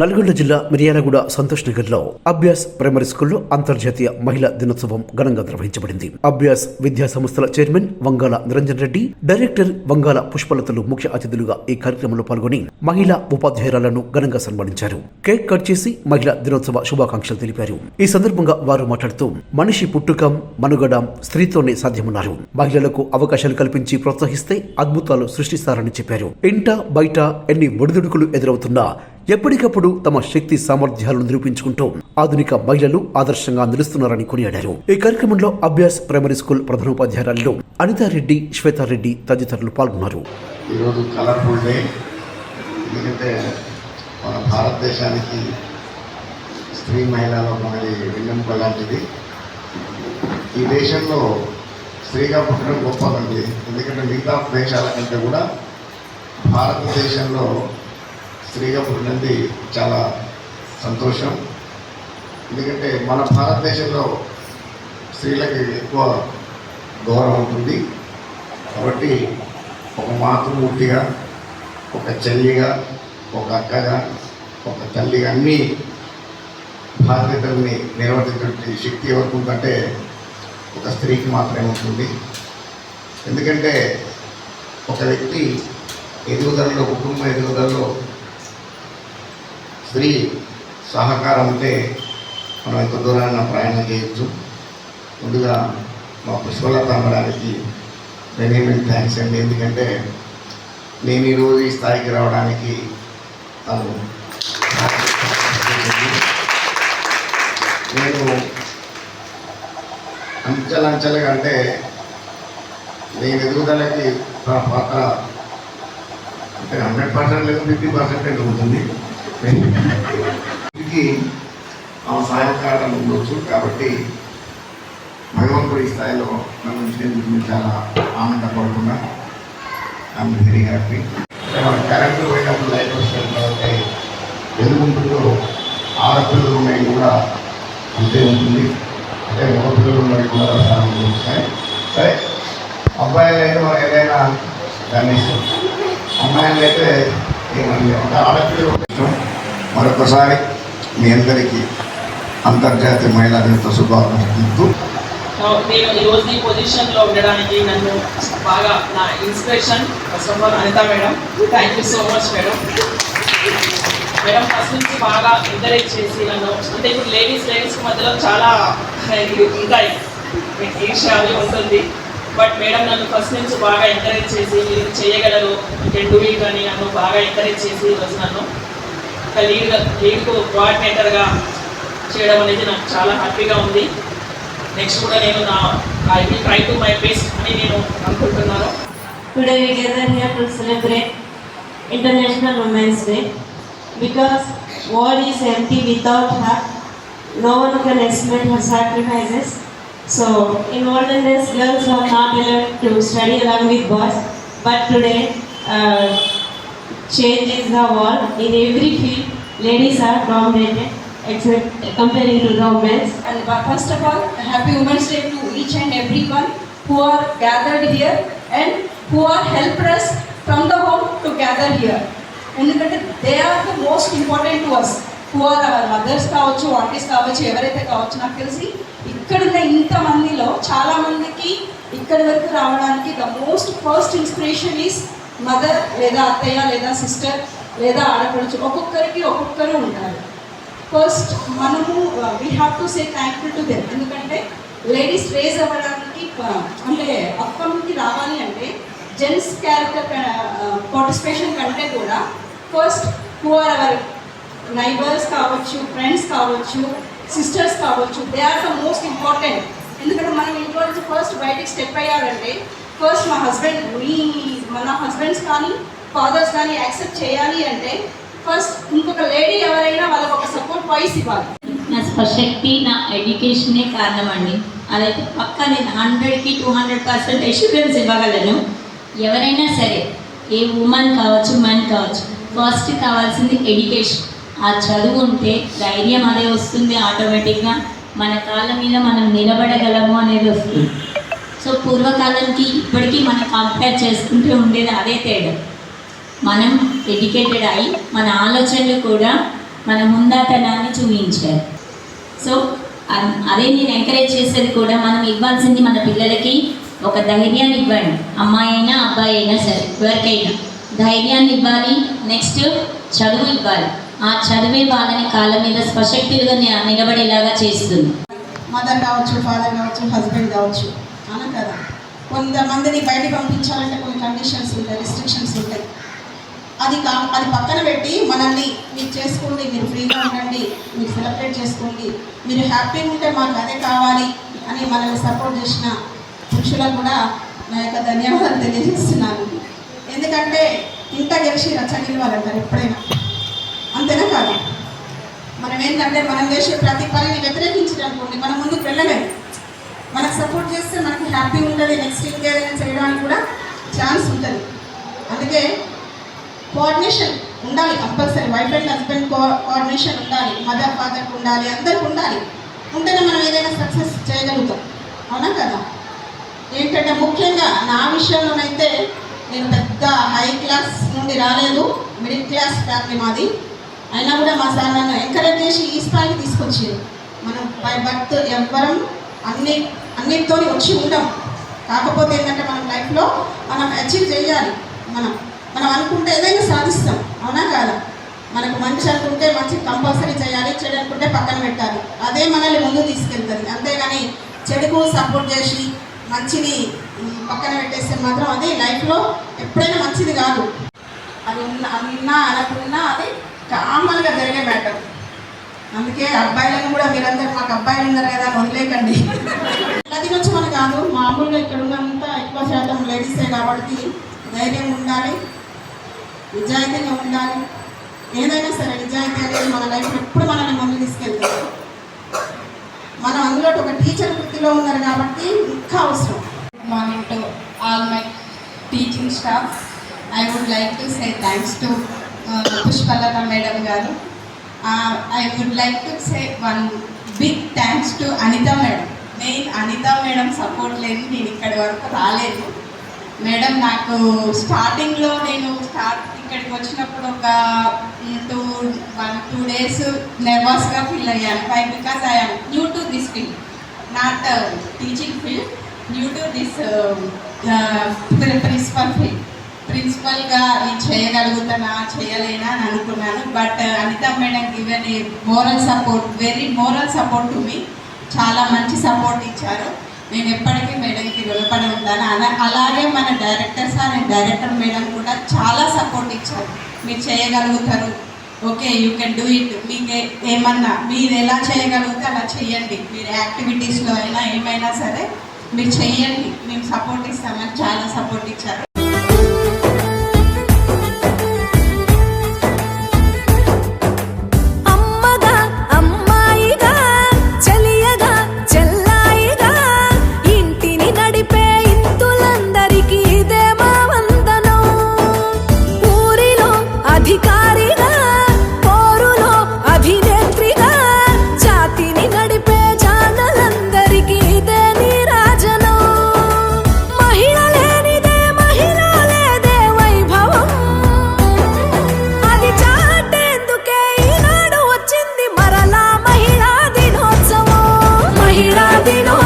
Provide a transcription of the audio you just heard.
నల్గొండ జిల్లా మిర్యాలగూడ సంతోష్ నగర్లో అభ్యాస్ ప్రైమరీ స్కూల్లో అంతర్జాతీయ మహిళా దినోత్సవం ఘనంగా నిర్వహించబడింది. అభ్యాస్ విద్యా సంస్థల చైర్మన్ వంగాల నిరంజన్ రెడ్డి డైరెక్టర్ వంగాల పుష్పలతలు ముఖ్య అతిథులుగా ఈ కార్యక్రమంలో పాల్గొని మహిళా ఉపాధ్యాయురాలను ఘనంగా సన్మానించారు. కేక్ కట్ చేసి మహిళా దినోత్సవ శుభాకాంక్షలు తెలిపారు. ఈ సందర్భంగా వారు మాట్లాడుతూ మనిషి పుట్టుకం మనుగడ స్త్రీతోనే సాధ్యమన్నారు. మహిళలకు అవకాశాలు కల్పించి ప్రోత్సహిస్తే అద్భుతాలు సృష్టిస్తారని చెప్పారు. ఇంట బయట ఎన్ని ఒడిదుడుకులు ఎదురవుతున్నా ఎప్పటికప్పుడు తమ శక్తి సామర్థ్యాలను నిరూపించుకుంటూ ఆధునిక మహిళలు ఆదర్శంగా నిలుస్తున్నారని కొనియాడారు. ఈ కార్యక్రమంలో అభ్యాస్ ప్రైమరీ స్కూల్ ప్రధానోపాధ్యాయురాలు అనితారెడ్డి శ్వేతారెడ్డి తదితరులు పాల్గొన్నారు. ఈరోజు కలర్ఫుల్ డే. ఎందుకంటే మన భారతదేశానికి స్త్రీ మహిళలో మనది విన్నెంప లాంటిది. ఈ దేశంలో స్త్రీగా పుట్టడం గొప్పదండి ఎందుకంటే మిగతా దేశాల కంటే కూడా భారతదేశంలో స్త్రీగా పుట్టినది చాలా సంతోషం. ఎందుకంటే మన భారతదేశంలో స్త్రీలకి ఎక్కువ గౌరవం ఉంటుంది. కాబట్టి ఒక మాతృమూర్తిగా ఒక చెల్లిగా ఒక అక్కగా ఒక తల్లిగా అన్ని బాధ్యతల్ని నిర్వర్తించే శక్తి ఎవరికి ఉందంటే ఒక స్త్రీకి మాత్రమే ఉంటుంది. ఎందుకంటే ఒక వ్యక్తి ఎదుగుదలలో కుటుంబ ఎదుగుదలలో స్త్రీ సహకారం ఉంటే మనం ఎంత దూరాన ప్రయాణం చేయొచ్చు. ముందుగా మా పుష్పలత అమ్మడానికి మెనీ మెనీ థ్యాంక్స్ అండి. ఎందుకంటే నేను ఈరోజు ఈ స్థాయికి రావడానికి తను నేను అంచెలంచెలుగా అంటే నేను ఎదుగుదలకి పాత్ర అంటే హండ్రెడ్ పర్సెంట్ లేదు ఫిఫ్టీ పర్సెంట్ ఉంటుంది ఇది ఆ సహాయకారం ఉండొచ్చు. కాబట్టి భగవంతుడి స్థాయిలో నన్ను ఉంచినందుకు నేను చాలా ఆనందపడుతున్నా. ఐఎమ్ వెరీ హ్యాపీ కరెంటు పోయినప్పుడు లైట్ వస్తే ఎదుగుంటుందో ఆడపిల్లలు ఉన్నాయి కూడా అంతే ఉంటుంది. అంటే మగపిల్లలు ఉన్నాయి కూడా స్థానం వస్తాయి. సరే అబ్బాయిలు అయితే మనం ఏదైనా దాన్ని అమ్మాయిలు అయితే మరొకసారి మీ అందరికీ అంతర్జాతీయ మహిళా దినోత్సవ శుభాకాంక్షలు నేను ఈ రోజు ఈ పొజిషన్లో ఉండడానికి నన్ను బాగా నా inspiration first of all Anitha madam. Thank you so much madam. Madam first నుంచి బాగా ఎంకరేజ్ చేసి నన్ను అంటే ఇప్పుడు లేడీస్ లేడీస్ మధ్యలో చాలా ఇది ఉంటాయి. ఈర్ష్య అది ఉంటుంది. బట్ మేడం నన్ను ఫస్ట్ నుంచి బాగా ఎంకరేజ్ చేసి మీరు చేయగలరు కెన్ డూ ఇట్ అని నన్ను బాగా ఎంకరేజ్ చేసి ఈరోజు నన్ను ఒక లీడ్ లీడ్కు కోఆర్డినేటర్గా చేయడం అనేది నాకు చాలా హ్యాపీగా ఉంది నెక్స్ట్ కూడా నేను నా I will try to my best అని నేను అనుకుంటున్నాను Today we gather here to celebrate international women's Day because world is empty without her. No one can estimate her sacrifices. So in in this, girls were not allowed to study along with boys. But today, uh, change is the world. In every field, ladies are dominated except comparing to the men. And first of all, happy Women's Day to each and everyone who are gathered here and who are helpers from the home to gather here. And they are the most important to us. Who are our mothers కావచ్చు aunties కావచ్చు ఎవరైతే కావచ్చు నాకు తెలిసి ఇక్కడున్న ఇంతమందిలో చాలా మందికి ఇక్కడి వరకు రావడానికి the most first inspiration is mother లేదా అత్తయ్య లేదా సిస్టర్ లేదా ఆడపడుచు. ఒక్కొక్కరికి ఒక్కొక్కరు ఉంటారు. ఫస్ట్ మనము we have to say thankful to them ఎందుకంటే లేడీస్ రేజ్ అవ్వడానికి uh, అంటే అప్పటికి రావాలి అంటే జెంట్స్ క్యారెక్టర్ పార్టిసిపేషన్ కంటే కూడా first who are our neighbours కావచ్చు ఫ్రెండ్స్ కావచ్చు సిస్టర్స్ కావచ్చు they are the most important ఎందుకంటే మనం ఇంట్లో నుంచి ఫస్ట్ బయటికి స్టెప్ అయ్యారంటే ఫస్ట్ మా హస్బెండ్ మీ మన హస్బెండ్స్ కానీ ఫాదర్స్ కానీ యాక్సెప్ట్ చేయాలి అంటే ఫస్ట్ ఇంకొక లేడీ ఎవరైనా వాళ్ళకి ఒక సపోర్ట్ వాయిస్ ఇవ్వాలి. నా స్వశక్తి నా ఎడ్యుకేషనే కారణం అండి అదైతే పక్క నేను హండ్రెడ్కి టూ హండ్రెడ్ పర్సెంట్ ఎక్స్పీరియన్స్ ఇవ్వగలను. ఎవరైనా సరే ఏ ఉమెన్ కావచ్చు మెన్ కావచ్చు ఫస్ట్ కావాల్సింది ఎడ్యుకేషన్ ఆ చదువు ఉంటే ధైర్యం అదే వస్తుంది ఆటోమేటిక్గా. మన కాళ్ళ మీద మనం నిలబడగలము అనేది వస్తుంది. సో పూర్వకాలానికి ఇప్పటికీ మనం కంపేర్ చేసుకుంటూ ఉండేది అదే తేడా. మనం ఎడ్యుకేటెడ్ అయి మన ఆలోచనలు కూడా మన ముందాతనాన్ని చూపించారు. సో అదే నేను ఎంకరేజ్ చేసేది కూడా మనం ఇవ్వాల్సింది మన పిల్లలకి ఒక ధైర్యాన్ని ఇవ్వండి. అమ్మాయి అయినా అబ్బాయి అయినా సరే ఎవరికైనా. ధైర్యాన్ని ఇవ్వాలి నెక్స్ట్ చదువు ఇవ్వాలి. ఆ చదివే వాళ్ళని కాళ్ళ మీద స్వశక్తులుగా నిలబడేలాగా చేస్తుంది. మదర్ కావచ్చు ఫాదర్ కావచ్చు హస్బెండ్ కావచ్చు. అవునా కదా? కొంతమందిని బయటికి పంపించాలంటే కొన్ని కండిషన్స్ ఉంటాయి రిస్ట్రిక్షన్స్ ఉంటాయి. అది కా అది పక్కన పెట్టి మనల్ని మీరు చేసుకోండి మీరు ఫ్రీగా ఉండండి మీరు సెలబ్రేట్ చేసుకోండి మీరు హ్యాపీగా ఉంటే మాకు అదే కావాలి అని మనల్ని సపోర్ట్ చేసిన పురుషులకు కూడా నా యొక్క ధన్యవాదాలు తెలియజేస్తున్నాను. ఎందుకంటే ఇంట గెలిచి రచ్చ నిలవాలంటారు ఎప్పుడైనా? అంతేనా కాదు? మనం ఏంటంటే మనం చేసే ప్రతి పనిని వ్యతిరేకించడానికి మనం ముందుకు వెళ్ళలేము మనకు సపోర్ట్ చేస్తే మనకి హ్యాపీ ఉంటుంది నెక్స్ట్ ఇంకేదైనా చేయడానికి కూడా ఛాన్స్ ఉంటుంది. అందుకే కోఆర్డినేషన్ ఉండాలి compulsory wife and husband co coordination ఉండాలి మదర్ ఫాదర్కి ఉండాలి అందరికి ఉండాలి. ఉంటేనే మనం ఏదైనా సక్సెస్ చేయగలుగుతాం. అవునా కదా? ఏంటంటే ముఖ్యంగా నా విషయంలోనైతే నేను పెద్ద హై క్లాస్ నుండి రాలేదు మిడిల్ క్లాస్ ఫ్యామిలీ మాది. అయినా కూడా మా సార్ నన్ను ఎంకరేజ్ చేసి ఈ స్థాయికి తీసుకొచ్చారు. మనం బై బర్త్ ఎవ్వరం అన్ని అన్నిటితో వచ్చి ఉండం. కాకపోతే ఏంటంటే మనం లైఫ్లో మనం అచీవ్ చేయాలి. మనం మనం అనుకుంటే ఏదైనా సాధిస్తాం. అవునా కాదా? మనకు మంచి అనుకుంటే మంచి కంపల్సరీ చేయాలి చెడు అనుకుంటే పక్కన పెట్టాలి. అదే మనల్ని ముందు తీసుకెళ్తుంది. అంతేగాని చెడుకు సపోర్ట్ చేసి మంచిని పక్కన పెట్టేస్తే మాత్రం అది లైఫ్లో ఎప్పుడైనా మంచిది కాదు. అది ఉన్న అన్నా అనకున్నా అది కామన్గా జరిగే మ్యాటర్. అందుకే అబ్బాయిలను కూడా మీరందరూ మాకు అబ్బాయిలు ఉన్నారు కదా వదిలేకండి ఎలా తినొచ్చు కాదు మామూలుగా ఇక్కడ ఉన్నంత ఎక్కువ శాతం లేడీసే కాబట్టి ధైర్యం ఉండాలి నిజాయితీగా ఉండాలి. ఏదైనా సరే నిజాయితీ అనేది మన లైఫ్ ఎప్పుడు మనల్ని ముందు తీసుకెళ్తుంది. మనం అందులో ఒక టీచర్ వృత్తిలో ఉన్నారు కాబట్టి ఇంకా అవసరం. Good morning to all my teaching staff I would like to say thanks to Pushpalatha madam గారు. I would like to say one big thanks to Anitha madam. నేను అనిత మేడం సపోర్ట్ లేని నేను ఇక్కడి వరకు రాలేదు. మేడం నాకు స్టార్టింగ్లో నేను స్టార్ట్ ఇక్కడికి వచ్చినప్పుడు ఒక టూ వన్ టూ డేస్ నర్వస్గా ఫీల్ అయ్యాను. Why because I'm new to this field not teaching field new to this principal field ప్రిన్సిపల్గా నేను చేయగలుగుతానా చేయలేనా అని అనుకున్నాను. But uh, Anitha madam given a moral support very moral support to me చాలా మంచి support ఇచ్చారు. నేను ఎప్పటికీ మేడంకి రుణపడి ఉంటాను. అలా- అలాగే మన director sir and director madam కూడా చాలా సపోర్ట్ ఇచ్చారు. మీరు చేయగలుగుతారు. Okay you can do it మీకు ఏమన్నా మీరు ఎలా చేయగలిగితే అలా చేయండి. మీరు యాక్టివిటీస్లో అయినా ఏమైనా సరే మీరు చేయండి. మేము సపోర్ట్ ఇస్తామని చాలా సపోర్ట్ ఇచ్చారు. மகிழாவினோ